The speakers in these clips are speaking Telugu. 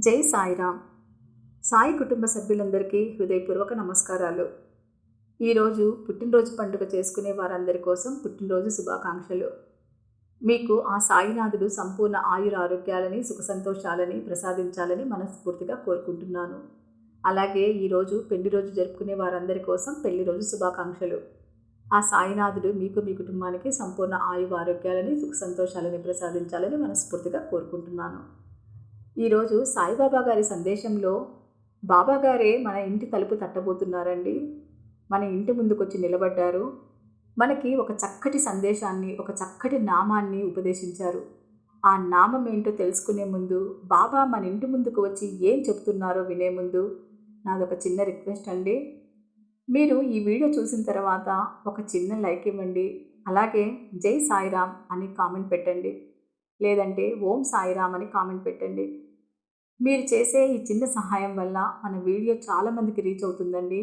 జై సాయిరామ్. సాయి కుటుంబ సభ్యులందరికీ హృదయపూర్వక నమస్కారాలు. ఈరోజు పుట్టినరోజు పండుగ చేసుకునే వారందరి కోసం పుట్టినరోజు శుభాకాంక్షలు. మీకు ఆ సాయినాథుడు సంపూర్ణ ఆయుర ఆరోగ్యాలని సుఖ సంతోషాలని ప్రసాదించాలని మనస్ఫూర్తిగా కోరుకుంటున్నాను. అలాగే ఈరోజు పెళ్ళి రోజు జరుపుకునే వారందరి కోసం పెళ్ళి రోజు శుభాకాంక్షలు. ఆ సాయినాథుడు మీకు మీ కుటుంబానికి సంపూర్ణ ఆయువ ఆరోగ్యాలని సుఖ సంతోషాలని ప్రసాదించాలని మనస్ఫూర్తిగా కోరుకుంటున్నాను. ఈరోజు సాయిబాబా గారి సందేశంలో బాబాగారే మన ఇంటి తలుపు తట్టబోతున్నారండి. మన ఇంటి ముందుకొచ్చి నిలబడ్డారు. మనకి ఒక చక్కటి సందేశాన్ని ఒక చక్కటి నామాన్ని ఉపదేశించారు. ఆ నామం ఏంటో తెలుసుకునే ముందు బాబా మన ఇంటి ముందుకు వచ్చి ఏం చెప్తున్నారో వినే ముందు నాదొక చిన్న రిక్వెస్ట్ అండి. మీరు ఈ వీడియో చూసిన తర్వాత ఒక చిన్న లైక్ ఇవ్వండి. అలాగే జై సాయిరామ్ అని కామెంట్ పెట్టండి. లేదంటే ఓం సాయిరామ్ అని కామెంట్ పెట్టండి. మీరు చేసే ఈ చిన్న సహాయం వల్ల మన వీడియో చాలామందికి రీచ్ అవుతుందండి.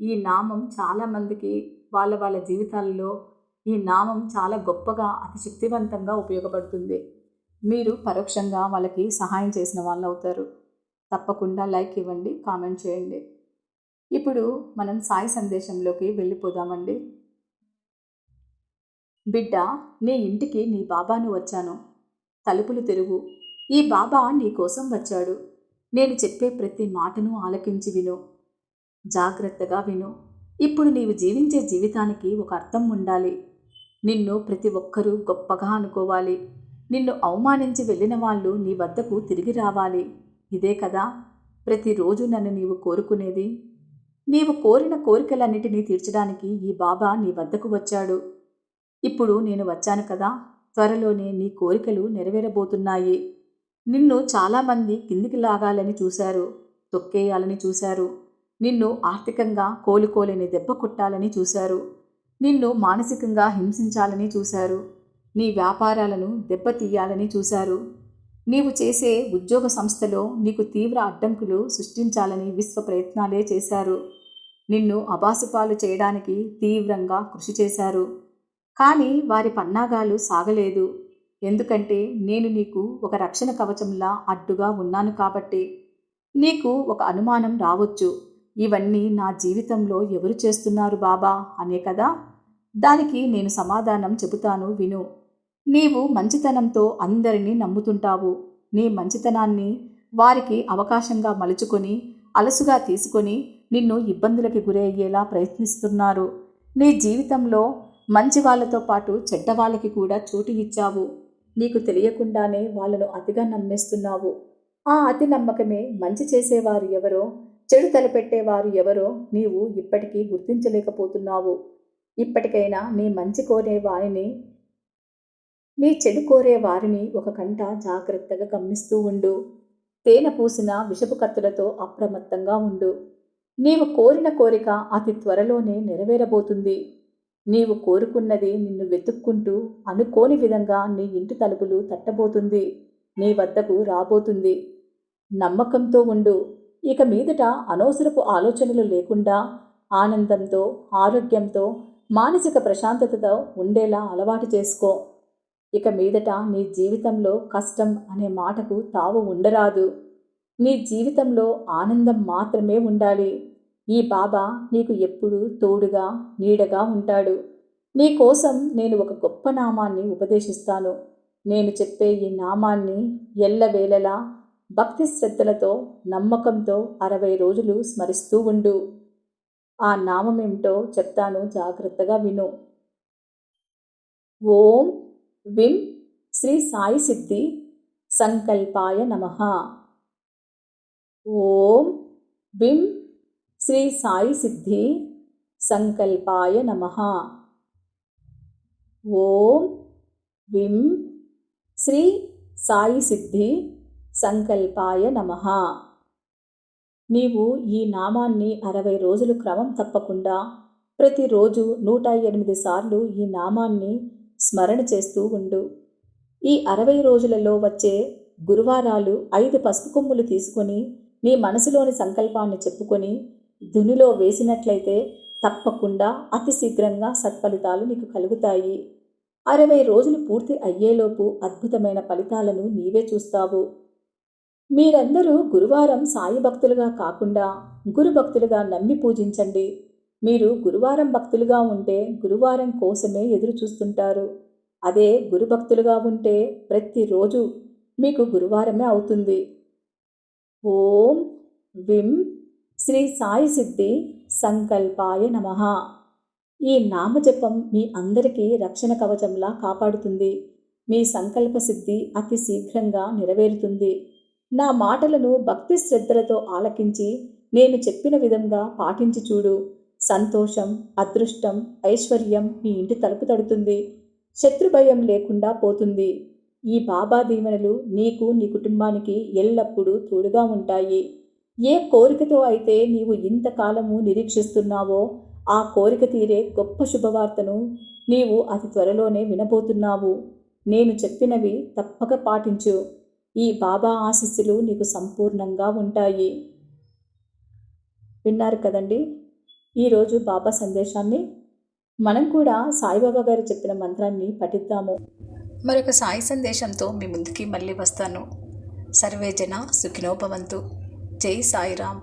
ఈ నామం చాలామందికి వాళ్ళ వాళ్ళ జీవితాల్లో ఈ నామం చాలా గొప్పగా అతి శక్తివంతంగా ఉపయోగపడుతుంది. మీరు పరోక్షంగా వాళ్ళకి సహాయం చేసిన వాళ్ళు అవుతారు. తప్పకుండా లైక్ ఇవ్వండి కామెంట్ చేయండి. ఇప్పుడు మనం సాయి సందేశంలోకి వెళ్ళిపోదామండి. బిడ్డ నీ ఇంటికి నీ బాబాను వచ్చాను. తలుపులు తెరువు. ఈ బాబా నీ కోసం వచ్చాడు. నేను చెప్పే ప్రతి మాటను ఆలకించి విను. జాగ్రత్తగా విను. ఇప్పుడు నీవు జీవించే జీవితానికి ఒక అర్థం ఉండాలి. నిన్ను ప్రతి ఒక్కరూ గొప్పగా అనుకోవాలి. నిన్ను అవమానించి వెళ్ళిన వాళ్ళు నీ వద్దకు తిరిగి రావాలి. ఇదే కదా? ప్రతిరోజు నన్ను నీవు కోరుకునేది? నీవు కోరిన కోరికలన్నిటినీ తీర్చడానికి ఈ బాబా నీ వద్దకు వచ్చాడు. ఇప్పుడు నేను వచ్చాను కదా? త్వరలోనే నీ కోరికలు నెరవేరబోతున్నాయి. నిన్ను చాలామంది కిందికి లాగాలని చూశారు తొక్కేయాలని చూశారు. నిన్ను ఆర్థికంగా కోలుకోలేని దెబ్బ కొట్టాలని చూశారు. నిన్ను మానసికంగా హింసించాలని చూశారు. నీ వ్యాపారాలను దెబ్బతీయాలని చూశారు. నీవు చేసే ఉద్యోగ సంస్థలో నీకు తీవ్ర అడ్డంకులు సృష్టించాలని విశ్వ ప్రయత్నాలే చేశారు. నిన్ను అబాసుపాలు చేయడానికి తీవ్రంగా కృషి చేశారు. కానీ వారి పన్నాగాలు సాగలేదు. ఎందుకంటే నేను నీకు ఒక రక్షణ కవచంలా అడ్డుగా ఉన్నాను కాబట్టి. నీకు ఒక అనుమానం రావచ్చు. ఇవన్నీ నా జీవితంలో ఎవరు చేస్తున్నారు బాబా? అనే కదా? దానికి నేను సమాధానం చెబుతాను విను. నీవు మంచితనంతో అందరినీ నమ్ముతుంటావు. నీ మంచితనాన్ని వారికి అవకాశంగా మలుచుకొని అలసుగా తీసుకొని నిన్ను ఇబ్బందులకి గురయ్యేలా ప్రయత్నిస్తున్నారు. నీ జీవితంలో మంచి వాళ్ళతో పాటు చెడ్డ వాళ్ళకి కూడా చోటు ఇచ్చావు. నీకు తెలియకుండానే వాళ్ళను అతిగా నమ్మేస్తున్నావు. ఆ అతి నమ్మకమే మంచి చేసేవారు ఎవరో చెడు తలపెట్టేవారు ఎవరో నీవు ఇప్పటికీ గుర్తించలేకపోతున్నావు. ఇప్పటికైనా నీ మంచి కోరే వారిని నీ చెడు కోరే వారిని ఒక కంట జాగ్రత్తగా గమనిస్తూ ఉండు. తేనె పూసిన విషపు కత్తులతో అప్రమత్తంగా ఉండు. నీవు కోరిన కోరిక అతి త్వరలోనే నెరవేరబోతుంది. నీవు కోరుకున్నది నిన్ను వెతుక్కుంటూ అనుకోని విధంగా నీ ఇంటి తలుపులు తట్టబోతుంది నీ వద్దకు రాబోతుంది. నమ్మకంతో ఉండు. ఇక మీదట అనవసరపు ఆలోచనలు లేకుండా ఆనందంతో ఆరోగ్యంతో మానసిక ప్రశాంతతతో ఉండేలా అలవాటు చేసుకో. ఇక మీదట నీ జీవితంలో కష్టం అనే మాటకు తావు ఉండరాదు. నీ జీవితంలో ఆనందం మాత్రమే ఉండాలి. ఈ బాబా నీకు ఎప్పుడు తోడుగా నీడగా ఉంటాడు. నీ కోసం నేను ఒక గొప్ప నామాన్ని ఉపదేశిస్తాను. నేను చెప్పే ఈ నామాన్ని ఎల్లవేళలా భక్తి శ్రద్ధలతో నమ్మకంతో అరవై రోజులు స్మరిస్తూ ఉండు. ఆ నామమేమిటో చెప్తాను జాగ్రత్తగా విను. ఓం విం శ్రీ సాయి సిద్ధి సంకల్పాయ నమ. ఓం విం శ్రీ సాయి సిద్ధి సంకల్పాయ నమ. ఓం విం శ్రీ సాయి సిద్ధి సంకల్పాయ నమ. నీవు ఈ నామాన్ని అరవై రోజులు క్రమం తప్పకుండా ప్రతిరోజు నూట ఎనిమిది సార్లు ఈ నామాన్ని స్మరణ చేస్తూ ఉండు. ఈ అరవై రోజులలో వచ్చే గురువారాలు ఐదు పసుపు కొమ్ములు తీసుకొని నీ మనసులోని సంకల్పాన్ని చెప్పుకొని దునిలో వేసినట్లయితే తప్పకుండా అతి శీఘ్రంగా సత్ఫలితాలు నీకు కలుగుతాయి. అరవై రోజులు పూర్తి అయ్యేలోపు అద్భుతమైన ఫలితాలను నీవే చూస్తావు. మీరందరూ గురువారం సాయి భక్తులుగా కాకుండా గురు భక్తులుగా నమ్మి పూజించండి. మీరు గురువారం భక్తులుగా ఉంటే గురువారం కోసమే ఎదురు చూస్తుంటారు. అదే గురు భక్తులుగా ఉంటే ప్రతిరోజు మీకు గురువారమే అవుతుంది. ఓం విం శ్రీ సాయి సిద్ధి సంకల్పాయ నమః. ఈ నామజపం మీ అందరికీ రక్షణ కవచంలా కాపాడుతుంది. మీ సంకల్ప సిద్ధి అతి శీఘ్రంగా నెరవేరుతుంది. నా మాటలను భక్తి శ్రద్ధలతో ఆలకించి నేను చెప్పిన విధంగా పాటించి చూడు. సంతోషం అదృష్టం ఐశ్వర్యం మీ ఇంటి తలుపు తడుతుంది. శత్రుభయం లేకుండా పోతుంది. ఈ బాబా దీవెనలు నీకు నీ కుటుంబానికి ఎల్లప్పుడూ తోడుగా ఉంటాయి. ఏ కోరికతో అయితే నీవు ఇంతకాలము నిరీక్షిస్తున్నావో ఆ కోరిక తీరే గొప్ప శుభవార్తను నీవు అతి త్వరలోనే వినబోతున్నావు. నేను చెప్పినవి తప్పక పాటించు. ఈ బాబా ఆశీస్సులు నీకు సంపూర్ణంగా ఉంటాయి. విన్నారు కదండి? ఈరోజు బాబా సందేశాన్ని మనం కూడా సాయిబాబా గారు చెప్పిన మంత్రాన్ని పఠిద్దాము. మరొక సాయి సందేశంతో మీ ముందుకి మళ్ళీ వస్తాను. సర్వే జన సుఖినోభవంతు జై సాయిరామ్